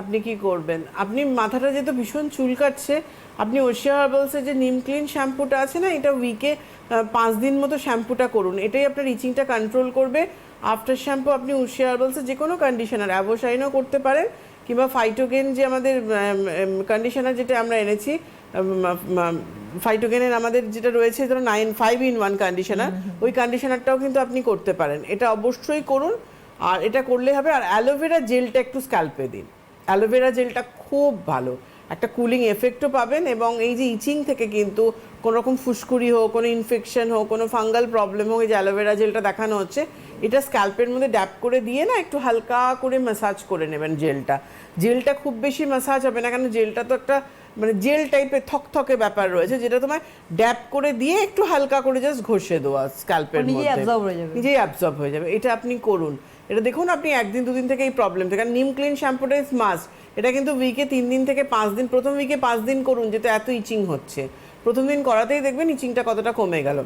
আপনি কি করবেন? আপনি মাথাটা যেহেতু ভীষণ চুল কাটছে আপনি ওশিয়া হার্বালসের যে নিম ক্লিন শ্যাম্পুটা আছে না এটা উইকে পাঁচ দিন মতো শ্যাম্পুটা করুন। এটাই আপনার ইচিংটা কন্ট্রোল করবে। আফটার শ্যাম্পু আপনি ওশিয়া হার্বালসের যে কোনো কন্ডিশনার অ্যাভোসাইনও করতে পারেন কিংবা ফাইটোগেন যে আমাদের কন্ডিশনার যেটা আমরা এনেছি ফাইটোগেনের আমাদের যেটা রয়েছে ধরো nine five in one conditioner ওই কন্ডিশনারটাও কিন্তু আপনি করতে পারেন। এটা অবশ্যই করুন। আর এটা করলে হবে আর অ্যালোভেরা জেলটা একটু স্ক্যাল্পে দিন। অ্যালোভেরা জেলটা খুব ভালো। একটা কুলিং এফেক্টও পাবেন এবং এই যে ইচিং থেকে কিন্তু কোনোরকম ফুসকুড়ি হোক, কোনো ইনফেকশন হোক, কোনো ফাঙ্গাল প্রবলেম হোক, এই যে অ্যালোভেরা জেলটা দেখানো হচ্ছে এটা স্ক্যাল্পের মধ্যে ড্যাপ করে দিয়ে না একটু হালকা করে ম্যাসাজ করে নেবেন জেলটা। জেলটা খুব বেশি ম্যাসাজ হবে না কেন জেলটা তো একটা মানে জেল টাইপের থকথকে ব্যাপার রয়েছে যেটা তোমার ড্যাপ করে দিয়ে একটু হালকা করে জাস্ট ঘষে দেওয়া স্ক্যাল্পের মধ্যে। হয়ে যাবে। নিজেই অ্যাবজর্ব হয়ে যাবে। এটা আপনি করুন। এটা দেখুন আপনি একদিন দুদিন থেকে এই প্রবলেম থেকে নিম ক্লিন শ্যাম্পুটা ইজ মাস্ট এটা কিন্তু উইকে তিন দিন থেকে পাঁচ দিন প্রথম উইকে পাঁচ দিন করুন যেটা এত ইচিং হচ্ছে। প্রথম দিন করাতেই দেখবেন ইচিংটা কতটা কমে গেল।